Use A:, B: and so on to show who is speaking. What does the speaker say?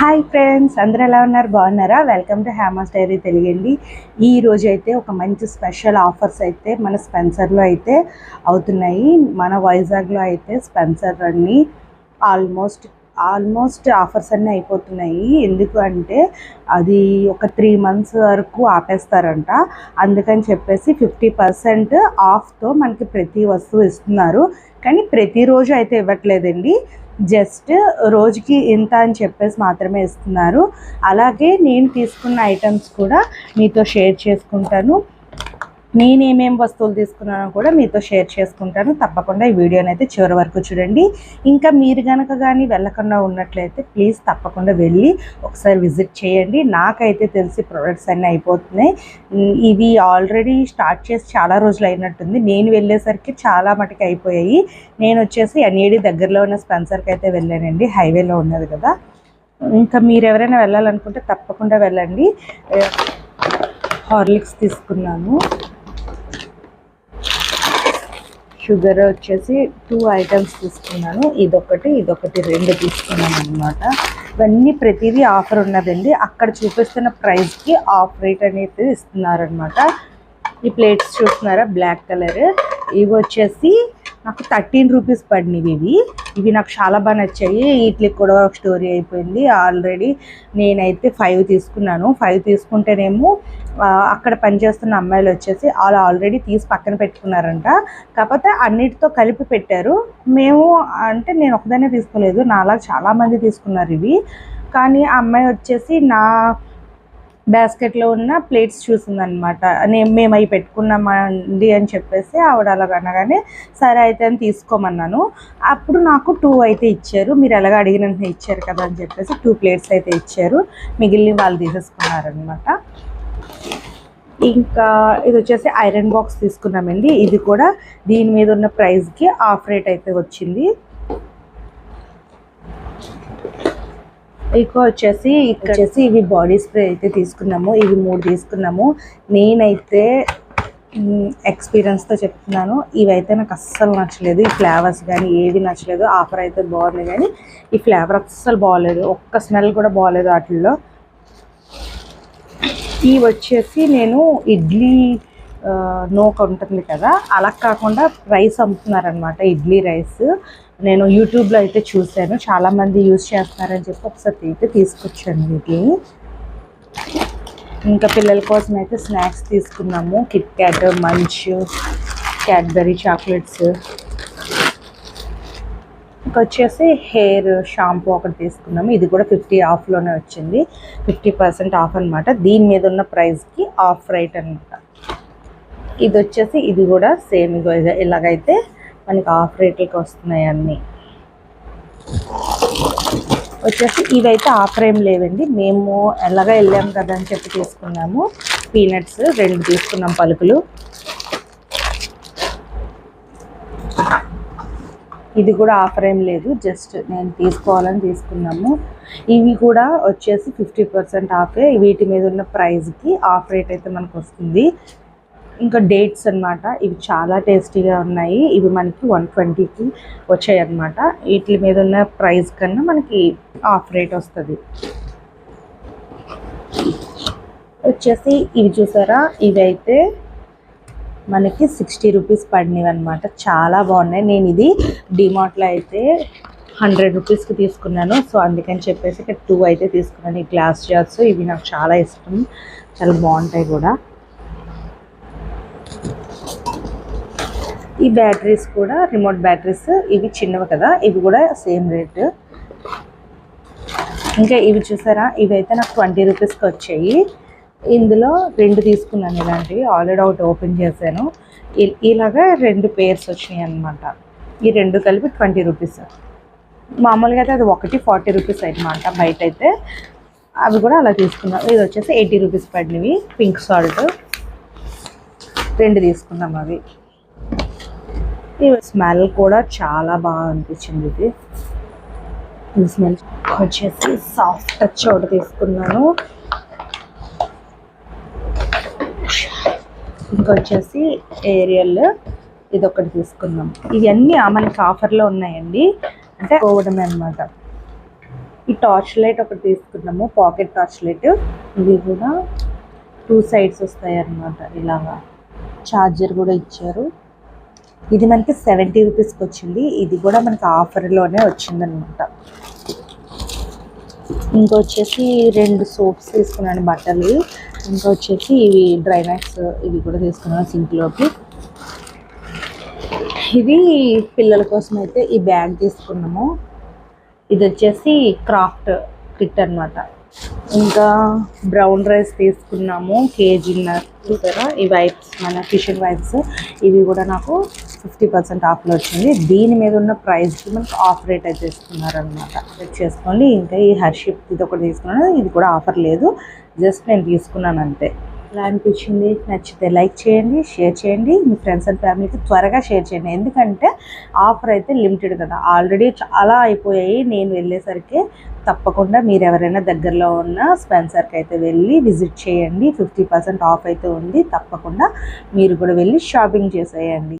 A: Hi friends అందరూ ఎలా ఉన్నారు? బాగున్నారా? వెల్కమ్ టు హ్యామస్ డైరీ తెలియండి ఈ రోజు అయితే ఒక మంచి స్పెషల్ ఆఫర్స్ అయితే మన స్పెన్సర్లో అయితే అవుతున్నాయి. మన వైజాగ్లో అయితే స్పెన్సర్ అన్ని ఆల్మోస్ట్ ఆల్మోస్ట్ ఆఫర్స్ అన్నీ అయిపోతున్నాయి. ఎందుకు అంటే అది ఒక త్రీ మంత్స్ వరకు ఆపేస్తారంట. అందుకని చెప్పేసి ఫిఫ్టీ పర్సెంట్ ఆఫ్తో మనకి ప్రతి వస్తువు ఇస్తున్నారు. కానీ ప్రతిరోజు అయితే ఇవ్వట్లేదండి. జస్ట్ రోజుకి ఇంత అని చెప్పేసి మాత్రమే ఇస్తున్నారు. అలాగే నేను తీసుకున్న ఐటమ్స్ కూడా మీతో షేర్ చేసుకుంటాను. నేను వస్తువులు తీసుకున్నానో కూడా మీతో షేర్ చేసుకుంటాను. తప్పకుండా ఈ వీడియోని అయితే చివరి వరకు చూడండి. ఇంకా మీరు కనుక కానీ వెళ్ళకుండా ఉన్నట్లయితే ప్లీజ్ తప్పకుండా వెళ్ళి ఒకసారి విజిట్ చేయండి. నాకైతే తెలిసి ప్రొడక్ట్స్ అన్నీ అయిపోతున్నాయి. ఇవి ఆల్రెడీ స్టార్ట్ చేసి చాలా రోజులు అయినట్టుంది. నేను వెళ్ళేసరికి చాలా మటుకు అయిపోయాయి. నేను వచ్చేసి ఎన్ఏడి దగ్గరలో ఉన్న స్పెన్సర్కి అయితే వెళ్ళానండి. హైవేలో ఉన్నది కదా. ఇంకా మీరు ఎవరైనా వెళ్ళాలనుకుంటే తప్పకుండా వెళ్ళండి. హార్లిక్స్ తీసుకున్నాను. షుగర్ వచ్చేసి టూ ఐటమ్స్ తీసుకున్నాను. ఇదొకటి ఇదొకటి రెండు తీసుకున్నాను అనమాట ఇవన్నీ ప్రతిదీ ఆఫర్ ఉన్నదండి. అక్కడ చూపిస్తున్న ప్రైస్కి ఆఫ్ రేట్ అనేది ఇస్తున్నారనమాట ఈ ప్లేట్స్ చూస్తున్నారా? Black colour. ఇవి వచ్చేసి నాకు థర్టీన్ రూపీస్ పడినవి ఇవి. ఇవి నాకు చాలా బాగా నచ్చాయి. వీటికి కూడా ఒక స్టోరీ అయిపోయింది. ఆల్రెడీ నేనైతే ఫైవ్ తీసుకున్నాను. ఫైవ్ తీసుకుంటేనేమో అక్కడ పనిచేస్తున్న అమ్మాయిలు వచ్చేసి వాళ్ళు ఆల్రెడీ తీసి పక్కన పెట్టుకున్నారంట. కాకపోతే అన్నిటితో కలిపి పెట్టారు. మేము అంటే నేను ఒకదానే తీసుకోలేదు. నాలా చాలామంది తీసుకున్నారు ఇవి. కానీ ఆ అమ్మాయి వచ్చేసి నా బాస్కెట్లో ఉన్న ప్లేట్స్ చూసిందనమాట నేను మేము అవి పెట్టుకున్నామండి అని చెప్పేసి ఆవిడ అలాగ అనగానే సరే అయితే అని తీసుకోమన్నాను. అప్పుడు నాకు టూ అయితే ఇచ్చారు. మీరు ఎలాగ అడిగిన ఇచ్చారు కదా అని చెప్పేసి టూ ప్లేట్స్ అయితే ఇచ్చారు. మిగిలిన వాళ్ళు తీసేసుకున్నారనమాట ఇంకా ఇది వచ్చేసి ఐరన్ బాక్స్ తీసుకున్నామండి. ఇది కూడా దీని మీద ఉన్న ప్రైస్కి ఆఫ్ రేట్ అయితే వచ్చింది. ఇక వచ్చేసి ఇక్కడ వచ్చేసి ఇవి బాడీ స్ప్రే అయితే తీసుకున్నాము. ఇవి మూడు తీసుకున్నాము. నేనైతే ఎక్స్పీరియన్స్తో చెప్తున్నాను. ఇవైతే నాకు అస్సలు నచ్చలేదు. ఈ ఫ్లేవర్స్ కానీ ఏవి నచ్చలేదు. ఆఫర్ అయితే బాగుంది కానీ ఈ ఫ్లేవర్ అస్సలు బాగలేదు. ఒక్క స్మెల్ కూడా బాగలేదు వాటిల్లో. ఇవి వచ్చేసి నేను ఇడ్లీ నోక ఉంటుంది కదా అలా కాకుండా రైస్ అమ్ముతున్నారనమాట ఇడ్లీ రైస్ నేను యూట్యూబ్లో అయితే చూశాను. చాలామంది యూజ్ చేస్తున్నారని చెప్పి ఒకసారి అయితే తీసుకొచ్చాను వీటిని ఇంకా పిల్లల కోసం అయితే స్నాక్స్ తీసుకున్నాము. Kit Kat Munch Cadbury chocolates ఇంకా వచ్చేసి హెయిర్ షాంపూ ఒకటి తీసుకున్నాము. ఇది కూడా ఫిఫ్టీ ఆఫ్లోనే వచ్చింది. ఫిఫ్టీ పర్సెంట్ ఆఫ్ అనమాట దీని మీద ఉన్న ప్రైస్కి ఆఫ్ రైట్ అనమాట ఇది వచ్చేసి ఇది కూడా సేమ్ ఇలాగైతే మనకి ఆఫ్ రేట్లకి వస్తున్నాయి అన్నీ. వచ్చేసి ఇవైతే ఆఫర్ ఏం లేవండి. మేము ఎలాగా వెళ్ళాం కదా అని చెప్పి తీసుకున్నాము. పీనట్స్ రెండు తీసుకున్నాం పలుకులు. ఇది కూడా ఆఫర్ ఏం లేదు. జస్ట్ నేను తీసుకోవాలని తీసుకున్నాము. ఇవి కూడా వచ్చేసి ఫిఫ్టీ పర్సెంట్ ఆఫే. వీటి మీద ఉన్న ప్రైస్కి ఆఫ్ రేట్ అయితే మనకు వస్తుంది. ఇంకా డేట్స్ అన్నమాట. ఇవి చాలా టేస్టీగా ఉన్నాయి. ఇవి మనకి వన్ ట్వంటీకి వచ్చాయి అన్నమాట వీటి మీద ఉన్న ప్రైస్ కన్నా మనకి ఆఫ్ రేట్ వస్తుంది. వచ్చేసి ఇవి చూసారా? ఇవి అయితే మనకి సిక్స్టీ రూపీస్ పడినవి అనమాట చాలా బాగున్నాయి. నేను ఇది డిమార్ట్లో అయితే హండ్రెడ్ రూపీస్కి తీసుకున్నాను. సో అందుకని చెప్పేసి ఇక్కడ టూ అయితే తీసుకున్నాను. ఈ గ్లాస్ జార్స్ ఇవి నాకు చాలా ఇష్టం. చాలా బాగుంటాయి కూడా. ఈ బ్యాటరీస్ కూడా రిమోట్ బ్యాటరీస్ ఇవి చిన్నవి కదా ఇవి కూడా సేమ్ రేట్. ఇంకా ఇవి చూసారా? ఇవైతే నాకు ట్వంటీ రూపీస్కి వచ్చాయి. ఇందులో రెండు తీసుకున్నాను ఇలాంటివి. ఆల్రెడీ ఒకటి ఓపెన్ చేశాను. ఇ- ఇలాగా రెండు పేర్స్ వచ్చినాయి అనమాట ఈ రెండు కలిపి ట్వంటీ రూపీస్. మామూలుగా అయితే అది ఒకటి ఫార్టీ రూపీస్ అనమాట బయట అయితే అవి కూడా అలా తీసుకున్నాం ఇది వచ్చేసి ఎయిటీ రూపీస్ పడినవి. Pink salt. రెండు తీసుకున్నాం అవి. స్మెల్ కూడా చాలా బాగా అనిపించింది ఇది. ఈ స్మెల్ వచ్చేసి సాఫ్ట్ టచ్ ఒకటి తీసుకున్నాను. ఇంకొచ్చేసి ఏరియల్ ఇది ఒకటి తీసుకున్నాం ఇవన్నీ మనకి ఆఫర్లో ఉన్నాయండి. అంటే పోవడమే అనమాట ఈ టార్చ్ లైట్ ఒకటి తీసుకున్నాము పాకెట్ టార్చ్ లైట్ ఇది కూడా టూ సైడ్స్ వస్తాయి అన్నమాట ఇలాగా. ఛార్జర్ కూడా ఇచ్చారు. ఇది మనకి సెవెంటీ రూపీస్కి వచ్చింది. ఇది కూడా మనకి ఆఫర్లోనే వచ్చిందనమాట. ఇంకా వచ్చేసి రెండు సోప్స్ తీసుకున్నాను బట్టలు. ఇంకా వచ్చేసి ఇవి డ్రై మ్యాట్స్ ఇవి కూడా తీసుకున్నాను సింక్లోకి. ఇది పిల్లల కోసం అయితే ఈ బ్యాగ్ తీసుకున్నాము. ఇది వచ్చేసి క్రాఫ్ట్ కిట్ అన్నమాట. ఇంకా బ్రౌన్ రైస్ తీసుకున్నాము కేజీన్నర. చూసారా ఈ వైప్స్ మన కిషన్ వైప్స్ ఇవి కూడా నాకు ఫిఫ్టీ పర్సెంట్ ఆఫ్లో వచ్చింది. దీని మీద ఉన్న ప్రైస్కి మనకు ఆఫ్ రేట్ అయితే ఇస్తున్నారనమాట చెక్ చేసుకోండి. ఇంకా ఈ హర్షిప్ ఇది ఒకటి తీసుకున్నాను. ఇది కూడా ఆఫర్ లేదు. జస్ట్ నేను తీసుకున్నాను అంతే. ఎలా అనిపించింది. నచ్చితే లైక్ చేయండి షేర్ చేయండి. మీ ఫ్రెండ్స్ అండ్ ఫ్యామిలీకి త్వరగా షేర్ చేయండి. ఎందుకంటే ఆఫర్ అయితే లిమిటెడ్ కదా. ఆల్రెడీ చాలా అయిపోయాయి. నేను వెళ్ళేసరికి తప్పకుండా మీరు ఎవరైనా దగ్గరలో ఉన్న స్పెన్సర్కి అయితే వెళ్ళి విజిట్ చేయండి. ఫిఫ్టీ పర్సెంట్ ఆఫ్ అయితే ఉంది. తప్పకుండా మీరు కూడా వెళ్ళి షాపింగ్ చేసేయండి.